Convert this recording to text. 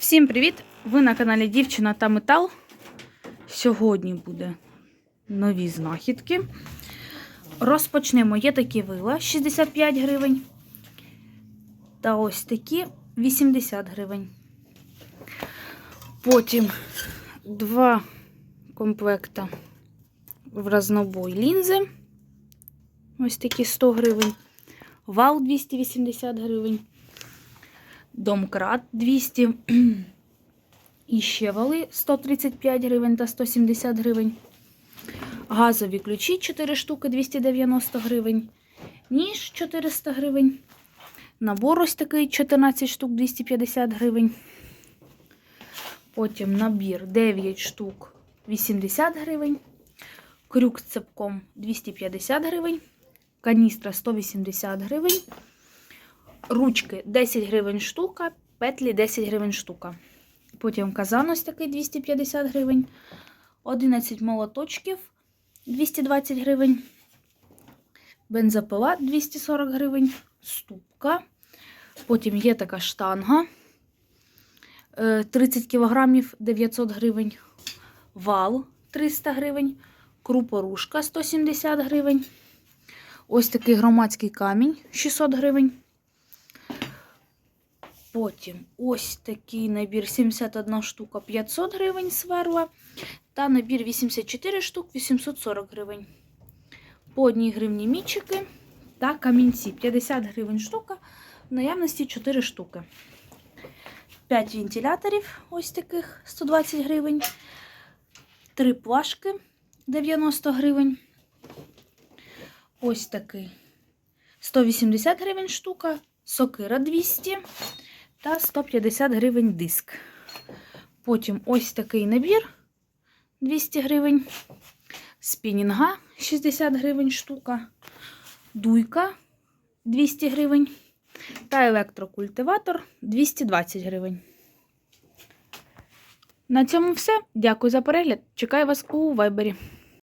Всім привіт! Ви на каналі Дівчина та Метал. Сьогодні буде нові знахідки. Розпочнемо. Є такі вила 65 гривень. Та ось такі 80 гривень. Потім два комплекта в разнобой лінзи. Ось такі 100 гривень. Вал 280 гривень. Домкрат 200. І ще вали 135 гривень та 170 гривень. Газові ключі 4 штуки 290 гривень. Ніж 400 гривень. Набор ось такий 14 штук 250 гривень. Потім набір 9 штук 80 гривень. Крюк з цепком 250 гривень. Каністра 180 гривень. Ручки 10 гривень штука, петлі 10 гривень штука. Потім казан ось такий 250 гривень. 11 молоточків 220 гривень. Бензопила 240 гривень. Ступка. Потім є така штанга. е, 30 кілограмів 900 гривень. Вал 300 гривень. Крупорушка 170 гривень. Ось такий громадський камінь 600 гривень. Потім ось такий набір 71 штука 500 гривень сверла. Та набір 84 штук 840 гривень. По одній гривні мічики та камінці 50 гривень штука. В наявності 4 штуки. 5 вентиляторів ось таких 120 гривень. 3 плашки 90 гривень. Ось такий 180 гривень штука. Сокира 200 та 150 гривень диск. Потім ось такий набір 200 гривень. Спінінга 60 гривень штука. Дуйка 200 гривень. Та електрокультиватор 220 гривень. На цьому все. Дякую за перегляд. Чекаю вас у вайбері.